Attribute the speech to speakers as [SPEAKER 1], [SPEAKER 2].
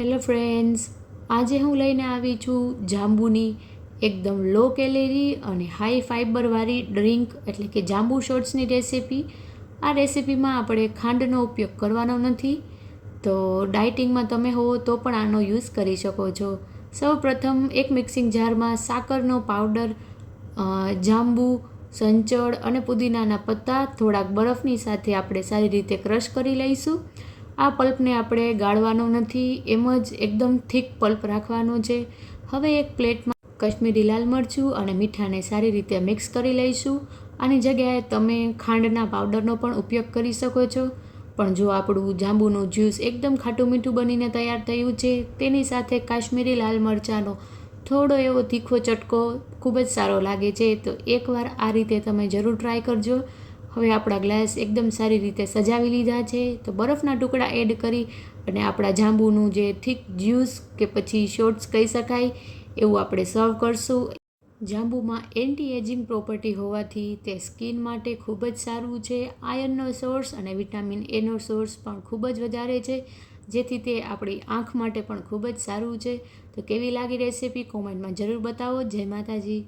[SPEAKER 1] Hello friends, આજે હું લઈને આવી છું જાંબુની એકદમ લો કેલેરી અને હાઈ ફાઇબરવાળી ડ્રિંક, એટલે કે જાંબુ શોર્ટ્સની રેસિપી. આ રેસિપીમાં આપણે ખાંડનો ઉપયોગ કરવાનો નથી. તો ડાયટિંગમાં તમે હોવો તો પણ આનો યુઝ કરી શકો છો. સૌ પ્રથમ એક મિક્સિંગ જારમાં સાકરનો પાવડર જાંબુ, સંચળ અને પુદીનાના પત્તા થોડાક બરફની સાથે આપણે સારી રીતે ક્રશ કરી લઈશું. આ પલ્પને આપણે ગાળવાનો નથી, એમ જ એકદમ થીક પલ્પ રાખવાનો છે. હવે એક પ્લેટમાં કશ્મીરી લાલ મરચું અને મીઠાને સારી રીતે મિક્સ કરી લઈશું. આની જગ્યાએ તમે ખાંડના પાવડરનો પણ ઉપયોગ કરી શકો છો. પણ જો આપણું જાંબુનું જ્યુસ એકદમ ખાટું મીઠું બનીને તૈયાર થયું છે, તેની સાથે કાશ્મીરી લાલ મરચાંનો થોડો એવો તીખો ચટકો ખૂબ જ સારો લાગે છે, તો એકવાર આ રીતે તમે જરૂર ટ્રાય કરજો. હવે આપણા ગ્લાસ એકદમ સારી રીતે સજાવી લીધા છે. તો બરફના ટુકડા એડ કરી અને આપણા જાંબુનું જે થીક જ્યુસ કે પછી શોર્ટ્સ કહી શકાય, એવું આપણે સર્વ કરશું. જાંબુમાં એન્ટી એજિંગ પ્રોપર્ટી હોવાથી તે સ્કિન માટે ખૂબ જ સારું છે. આયર્નનો સોર્સ અને વિટામિન એનો સોર્સ પણ ખૂબ જ વધારે છે, જેથી તે આપણી આંખ માટે પણ ખૂબ જ સારું છે. તો કેવી લાગી રેસીપી કોમેન્ટમાં જરૂર બતાવો. જય માતાજી.